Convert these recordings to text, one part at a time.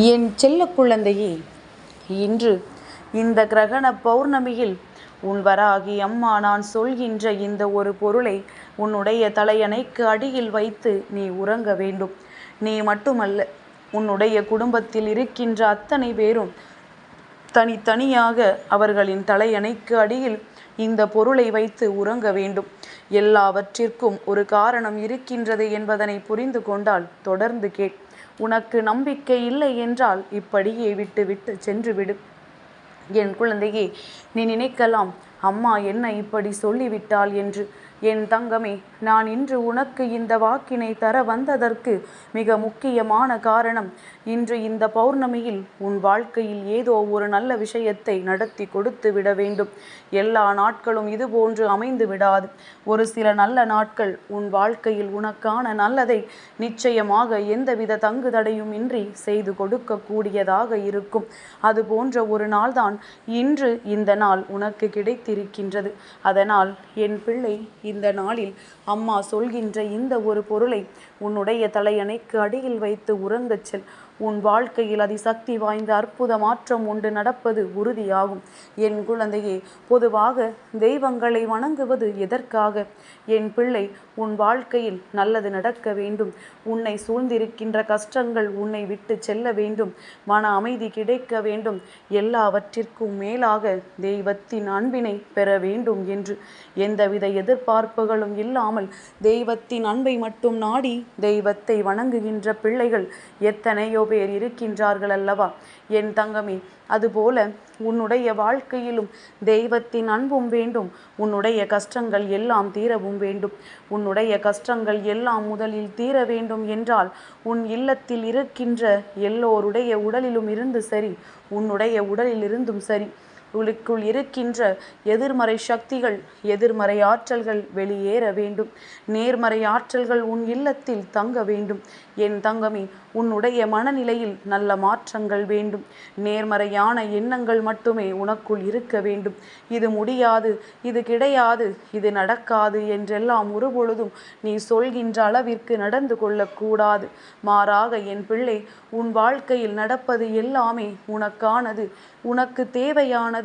என் செல்ல குழந்தையே இன்று இந்த கிரகண பௌர்ணமியில் உன் வராகி அம்மா நான் சொல்கின்ற இந்த ஒரு பொருளை உன்னுடைய தலையணைக்கு அடியில் வைத்து நீ உறங்க வேண்டும். நீ மட்டுமல்ல உன்னுடைய குடும்பத்தில் இருக்கின்ற அத்தனை பேரும் தனித்தனியாக அவர்களின் தலையணைக்கு அடியில் இந்த பொருளை வைத்து உறங்க வேண்டும். எல்லாவற்றிற்கும் ஒரு காரணம் இருக்கின்றது என்பதனை புரிந்து கொண்டால் தொடர்ந்து கேட் உனக்கு நம்பிக்கை இல்லை என்றால் இப்படியே விட்டு விட்டு சென்று விடு என் குழந்தையே நீ நினைக்கலாம் அம்மா என்ன இப்படி சொல்லிவிட்டாள் என்று. என் தங்கமே நான் இன்று உனக்கு இந்த வாக்கினை தர வந்ததற்கு மிக முக்கியமான காரணம் இன்று இந்த பௌர்ணமியில் உன் வாழ்க்கையில் ஏதோ ஒரு நல்ல விஷயத்தை நடத்தி கொடுத்து விட வேண்டும். எல்லா நாட்களும் இது போன்று அமைந்து விடாது. ஒரு சில நல்ல நாட்கள் உன் வாழ்க்கையில் உனக்கான நல்லதை நிச்சயமாக எந்தவித தங்கு தடையும் இன்றி செய்து கொடுக்கக்கூடியதாக இருக்கும். அது போன்ற ஒரு நாள்தான் இன்று இந்த நாள் உனக்கு கிடைத்து காத்திருக்கின்றது. அதனால் என் பிள்ளை இந்த நாளில் அம்மா சொல்கின்ற இந்த ஒரு பொருளை உன்னுடைய தலையணைக்கு அடியில் வைத்து உறங்கச் செல். உன் வாழ்க்கையில் அதிசக்தி வாய்ந்த அற்புத மாற்றம் ஒன்று நடப்பது உறுதியாகும். என் குழந்தையே பொதுவாக தெய்வங்களை வணங்குவது எதற்காக? என் பிள்ளை உன் வாழ்க்கையில் நல்லது நடக்க வேண்டும். உன்னை சூழ்ந்திருக்கின்ற கஷ்டங்கள் உன்னை விட்டு செல்ல வேண்டும். மன அமைதி கிடைக்க வேண்டும். எல்லாவற்றிற்கும் மேலாக தெய்வத்தின் அன்பினை பெற வேண்டும் என்று. எந்தவித எதிர்பார்ப்புகளும் இல்லாமல் தெய்வத்தின் அன்பை மட்டும் நாடி தெய்வத்தை வணங்குகின்ற பிள்ளைகள் எத்தனையோ பேர் இருக்கின்றார்கள் அல்லவா? என் தங்கமே அதுபோல உன்னுடைய வாழ்க்கையிலும் தெய்வத்தின் அன்பும் வேண்டும் உன்னுடைய கஷ்டங்கள் எல்லாம் தீரவும் வேண்டும். உன்னுடைய கஷ்டங்கள் எல்லாம் முதலில் தீர வேண்டும் என்றால் உன் இல்லத்தில் இருக்கின்ற எல்லோருடைய உடலிலும் இருந்து சரி உன்னுடைய உடலில் இருந்தும் சரி உங்களுக்குள் இருக்கின்ற எதிர்மறை சக்திகள் எதிர்மறை ஆற்றல்கள் வெளியேற வேண்டும். நேர்மறை ஆற்றல்கள் உன் இல்லத்தில் தங்க வேண்டும். என் தங்கமே உன்னுடைய மனநிலையில் நல்ல மாற்றங்கள் வேண்டும். நேர்மறையான எண்ணங்கள் மட்டுமே உனக்குள் இருக்க வேண்டும். இது முடியாது இது கிடையாது இது நடக்காது என்றெல்லாம் ஒருபொழுதும் நீ சொல்கின்ற அளவிற்கு நடந்து கொள்ளக்கூடாது மாறாக என் பிள்ளை உன் வாழ்க்கையில் நடப்பது எல்லாமே உனக்கானது. உனக்கு தேவையானது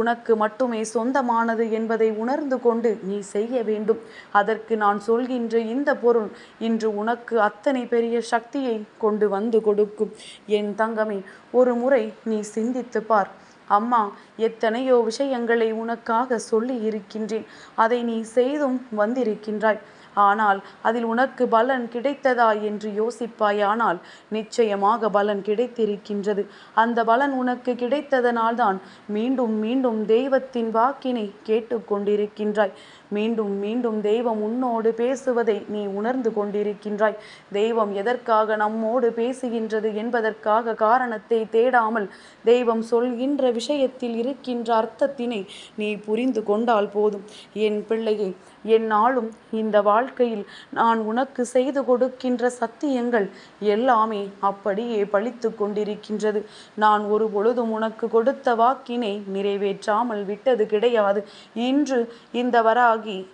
உனக்கு மட்டுமே சொந்தமானது என்பதை உணர்ந்து கொண்டு நீ செய்ய வேண்டும். அதற்கு நான் சொல்கின்ற இந்த பொருள் இன்று உனக்கு அத்தனை பெரிய சக்தியை கொண்டு வந்து கொடுக்கும். என் தங்கமே ஒரு முறை நீ சிந்தித்து பார். அம்மா எத்தனையோ விஷயங்களை உனக்காக சொல்லி இருக்கின்றேன் அதை நீ செய்தும் வந்திருக்கின்றாய். ஆனால் அதில் உனக்கு பலன் கிடைத்ததா என்று யோசிப்பாயானால் நிச்சயமாக பலன் கிடைத்திருக்கின்றது. அந்த பலன் உனக்கு கிடைத்ததனால்தான் மீண்டும் மீண்டும் தெய்வத்தின் வாக்கினை கேட்டுக்கொண்டிருக்கின்றாய். மீண்டும் மீண்டும் தெய்வம் உன்னோடு பேசுவதை நீ உணர்ந்து கொண்டிருக்கின்றாய். தெய்வம் எதற்காக நம்மோடு பேசுகின்றது என்பதற்காக காரணத்தை தேடாமல் தெய்வம் சொல்கின்ற விஷயத்தில் இருக்கின்ற அர்த்தத்தினை நீ புரிந்து கொண்டால் போதும். என் பிள்ளையை என்னாலும் இந்த வாழ்க்கையில் நான் உனக்கு செய்து கொடுக்கின்ற சத்தியங்கள் எல்லாமே அப்படியே பழித்து கொண்டிருக்கின்றது. நான் ஒரு பொழுதும் உனக்கு கொடுத்த வாக்கினை நிறைவேற்றாமல் விட்டது கிடையாது. இன்று இந்த வரா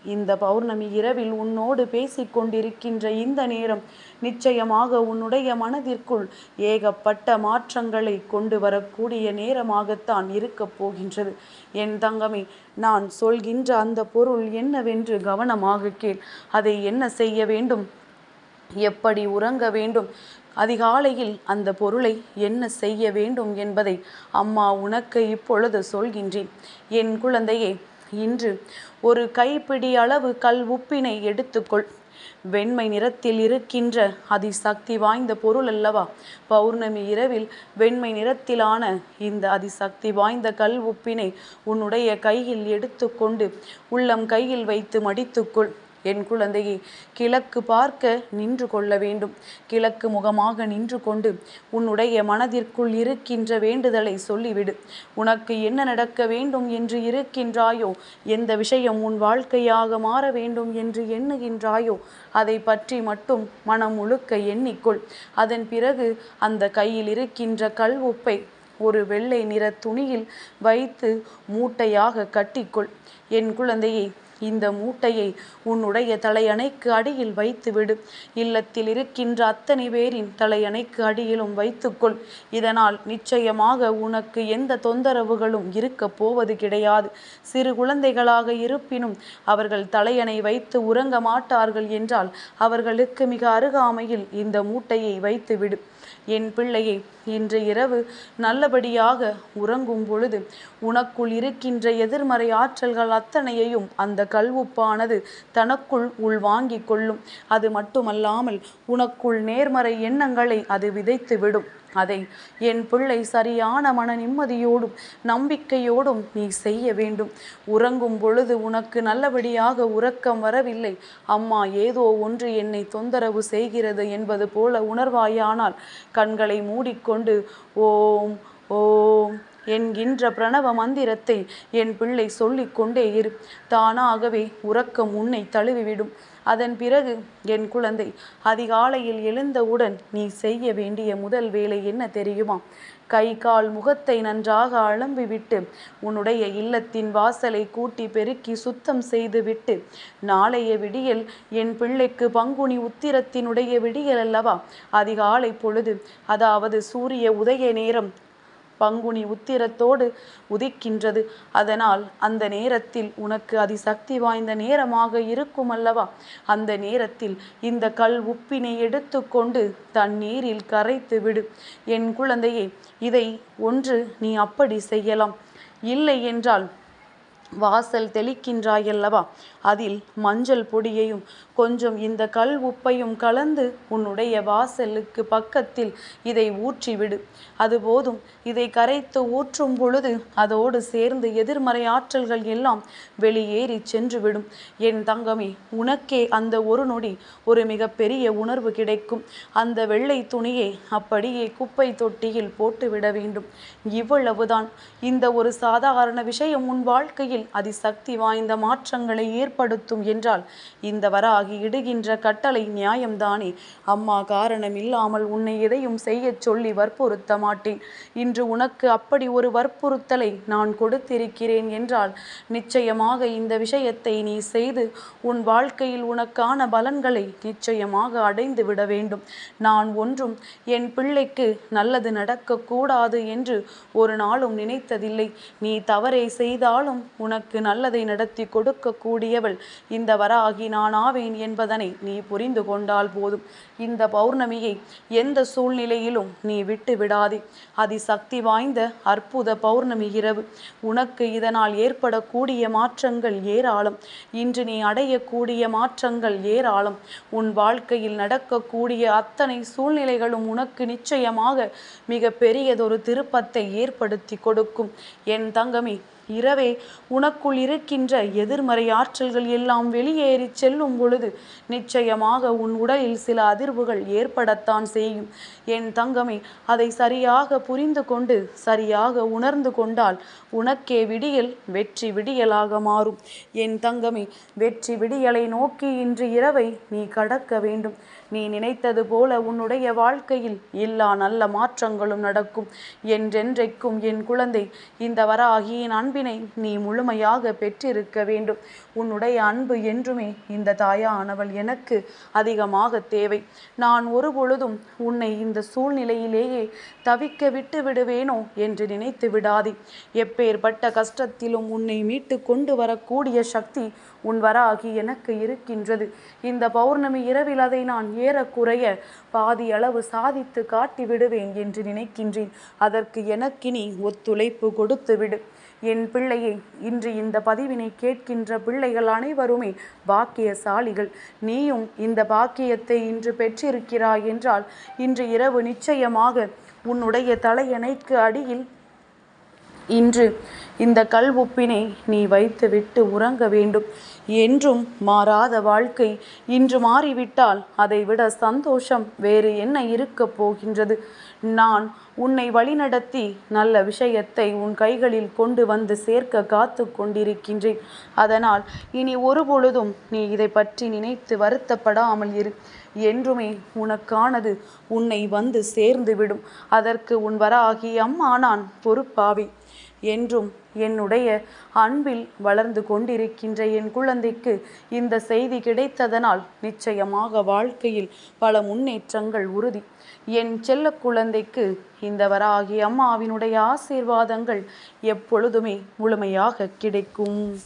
இந்த பௌர்ணமி இரவில் உன்னோடு பேசிக் கொண்டிருக்கின்ற இந்த நேரம் நிச்சயமாக உன்னுடைய மனதிற்குள் ஏகப்பட்ட மாற்றங்களை கொண்டு வரக்கூடிய நேரமாகத்தான் இருக்கப் போகின்றது. என் தங்கமே நான் சொல்கின்ற அந்த பொருள் என்னவென்று கவனமாக கேள். அதை என்ன செய்ய வேண்டும்? எப்படி உறங்க வேண்டும்? அதிகாலையில் அந்த பொருளை என்ன செய்ய வேண்டும் என்பதை அம்மா உனக்கு இப்பொழுது சொல்கின்றேன். என் குழந்தையே இன்று ஒரு கைப்பிடி அளவு கல் உப்பினை எடுத்துக்கொள். வெண்மை நிறத்தில் இருக்கின்ற அதிசக்தி வாய்ந்த பொருள் அல்லவா? பௌர்ணமி இரவில் வெண்மை நிறத்திலான இந்த அதிசக்தி வாய்ந்த கல் உப்பினை உன்னுடைய கையில் எடுத்துக்கொண்டு உள்ளம் கையில் வைத்து மடித்துக்கொள். என் குழந்தையை கிழக்கு பார்க்க நின்று கொள்ள வேண்டும். கிழக்கு முகமாக நின்று கொண்டு உன்னுடைய மனதிற்குள் இருக்கின்ற வேண்டுதலை சொல்லிவிடு. உனக்கு என்ன நடக்க வேண்டும் என்று இருக்கின்றாயோ எந்த விஷயம் உன் வாழ்க்கையாக மாற வேண்டும் என்று எண்ணுகின்றாயோ அதை பற்றி மட்டும் மனம் முழுக்க எண்ணிக்கொள். அதன் பிறகு அந்த கையில் இருக்கின்ற கல் உப்பை ஒரு வெள்ளை நிற துணியில் வைத்து மூட்டையாக கட்டிக்கொள். என் குழந்தையை இந்த மூட்டையை உன்னுடைய தலையணைக்கு அடியில் வைத்துவிடு. இல்லத்தில் இருக்கின்ற அத்தனை பேரின் தலையணைக்கு அடியிலும் வைத்துக்கொள். இதனால் நிச்சயமாக உனக்கு எந்த தொந்தரவுகளும் இருக்கப் போவது கிடையாது. சிறு குழந்தைகளாக இருப்பினும் அவர்கள் தலையணை வைத்து உறங்க மாட்டார்கள் என்றால் அவர்களுக்கு மிக அருகாமையில் இந்த மூட்டையை வைத்துவிடு. என் பிள்ளையே இன்று இரவு நல்லபடியாக உறங்கும் பொழுது உனக்குள் இருக்கின்ற எதிர்மறை ஆற்றல்கள் அத்தனையையும் அந்த கல்வுப்பானது தனக்குள் உள்வாங்கிக் கொள்ளும். அது மட்டுமல்லாமல் உனக்குள் நேர்மறை எண்ணங்களை அது விதைத்து விடும் அதை என் பிள்ளை சரியான மன நிம்மதியோடும் நம்பிக்கையோடும் நீ செய்ய வேண்டும். உறங்கும் பொழுது உனக்கு நல்லபடியாக உறக்கம் வரவில்லை. அம்மா ஏதோ ஒன்று என்னை தொந்தரவு செய்கிறது என்பது போல உணர்வாயானால் கண்களை மூடிக்கொண்டு ஓம் ஓம் என்கின்ற பிரணவ மந்திரத்தை என் பிள்ளை சொல்லிக்கொண்டே இரு. தானாகவே உறக்கம் உன்னை தழுவிவிடும். அதன் பிறகு என் குழந்தை அதிகாலையில் எழுந்தவுடன் நீ செய்ய வேண்டிய முதல் வேலை என்ன தெரியுமா? கை கால் முகத்தை நன்றாக அலம்பிவிட்டு உன்னுடைய இல்லத்தின் வாசலை கூட்டி பெருக்கி சுத்தம் செய்துவிட்டு நாளைய விடியல் என் பிள்ளைக்கு பங்குனி உத்திரத்தினுடைய விடியல் அல்லவா? அதிகாலை பொழுது அதாவது சூரிய உதய நேரம் பங்குனி உத்திரத்தோடு உதிக்கின்றது. அதனால் அந்த நேரத்தில் உனக்கு அதிசக்தி வாய்ந்த நேரமாக இருக்கும் அல்லவா அந்த நேரத்தில் இந்த கல் உப்பினை எடுத்துக்கொண்டு தண்ணீரில் கரைத்து விடு. என் குழந்தையே இதை ஒன்று நீ அப்படி செய்யலாம். இல்லை என்றால் வாசல் தெளிக்கின்றாயல்லவா? அதில் மஞ்சள் பொடியையும் கொஞ்சம் இந்த கல் உப்பையும் கலந்து உன்னுடைய வாசலுக்கு பக்கத்தில் இதை ஊற்றிவிடு. அது போதும். இதை கரைத்து ஊற்றும் பொழுது அதோடு சேர்ந்து எதிர்மறை ஆற்றல்கள் எல்லாம் வெளியேறி சென்றுவிடும். என் தங்கமே உனக்கே அந்த ஒரு நொடி ஒரு மிகப்பெரிய உணர்வு கிடைக்கும். அந்த வெள்ளை துணியை அப்படியே குப்பை தொட்டியில் போட்டுவிட வேண்டும். இவ்வளவுதான். இந்த ஒரு சாதாரண விஷயம் உன் வாழ்க்கையில் அதிசக்தி வாய்ந்த மாற்றங்களை ஏற்ப ஏற்படுத்தும் என்றால் இந்த வராகி இடுகின்ற கட்டளை நியாயம்தானே? அம்மா காரணம் இல்லாமல் உன்னை எதையும் செய்யச் சொல்லி வற்புறுத்த மாட்டேன். இன்று உனக்கு அப்படி ஒரு வற்புறுத்தலை நான் கொடுத்திருக்கிறேன் என்றால் நிச்சயமாக இந்த விஷயத்தை நீ செய்து உன் வாழ்க்கையில் உனக்கான பலன்களை நிச்சயமாக அடைந்து விட வேண்டும். நான் ஒன்றும் என் பிள்ளைக்கு நல்லது நடக்கக்கூடாது என்று ஒரு நாளும் நினைத்ததில்லை. நீ தவறை செய்தாலும் உனக்கு நல்லதை நடத்தி கொடுக்கக்கூடியவள் இந்த வராகி நான் என்பதனை நீ புரிந்து கொண்டால் போதும். இந்த பௌர்ணமியை எந்த சூழ்நிலையிலும் நீ விட்டு விடாதே. அதிசக்தி வாய்ந்த அற்புத பௌர்ணமி இரவு. உனக்கு இதனால் ஏற்படக்கூடிய மாற்றங்கள் ஏராளம். இன்று நீ அடையக்கூடிய மாற்றங்கள் ஏராளம். உன் வாழ்க்கையில் நடக்கக்கூடிய அத்தனை சூழ்நிலைகளும் உனக்கு நிச்சயமாக மிக பெரியதொரு திருப்பத்தை ஏற்படுத்தி கொடுக்கும். என் தங்கமே இரவே உனக்குள் இருக்கின்ற எதிர்மறை ஆற்றல்கள் எல்லாம் வெளியேறி செல்லும் பொழுது நிச்சயமாக உன் உடலில் சில அதிர்வுகள் ஏற்படத்தான் செய்யும். என் தங்கமே அதை சரியாக புரிந்து கொண்டு சரியாக உணர்ந்து கொண்டால் உனக்கே விடியல் வெற்றி விடியலாக மாறும். என் தங்கமே வெற்றி விடியலை நோக்கி இன்று இரவை நீ கடக்க வேண்டும். நீ நினைத்தது போல உன்னுடைய வாழ்க்கையில் எல்லா நல்ல மாற்றங்களும் நடக்கும். என்றென்றைக்கும் என் குழந்தை இந்த வராகியின் அன்பினை நீ முழுமையாக பெற்றிருக்க வேண்டும். உன்னுடைய அன்பு என்றுமே இந்த தாயானவள் எனக்கு அதிகமாக தேவை. நான் ஒரு பொழுதும் உன்னை இந்த சூழ்நிலையிலேயே தவிக்க விட்டு விடுவேனோ என்று நினைத்து விடாதே. எப்பேற்பட்ட கஷ்டத்திலும் உன்னை மீட்டு கொண்டு வரக்கூடிய சக்தி உன் வராகி எனக்கு இருக்கின்றது. இந்த பௌர்ணமி இரவில் அதை நான் ஏறக்குறைய பாதி அளவு சாதித்து காட்டி விடுவேன் என்று நினைக்கின்றேன். அதற்கு எனக்கினி ஒத்துழைப்பு கொடுத்து விடு என் பிள்ளையை இன்று இந்த பதிவினை கேட்கின்ற பிள்ளைகள் அனைவருமே பாக்கியசாலிகள். நீயும் இந்த பாக்கியத்தை இன்று பெற்றிருக்கிறாய் என்றால் இன்று இரவு நிச்சயமாக உன்னுடைய தலையணைக்கு அடியில் இன்று இந்த கல் உப்பினை நீ வைத்துவிட்டு உறங்க வேண்டும். என்றும் மாறாத வாழ்க்கை இன்று மாறிவிட்டால் அதைவிட சந்தோஷம் வேறு என்ன இருக்கப் போகின்றது? நான் உன்னை வழிநடத்தி நல்ல விஷயத்தை உன் கைகளில் கொண்டு வந்து சேர்க்க காத்து கொண்டிருக்கின்றேன். அதனால் இனி ஒரு பொழுதும் நீ இதை பற்றி நினைத்து வருத்தப்படாமல் இரு. என்றுமே உனக்கானது உன்னை வந்து சேர்ந்துவிடும். அதற்கு உன் வராகி அம்மா நான் பொறுப்பாவேன் என்றும் என்னுடைய அன்பில் வளர்ந்து கொண்டிருக்கின்ற என் குழந்தைக்கு இந்த செய்தி கிடைத்ததனால் நிச்சயமாக வாழ்க்கையில் பல முன்னேற்றங்கள் உறுதி. என் செல்ல குழந்தைக்கு இந்த வராகி அம்மாவினுடைய ஆசீர்வாதங்கள் எப்பொழுதுமே முழுமையாக கிடைக்கும்.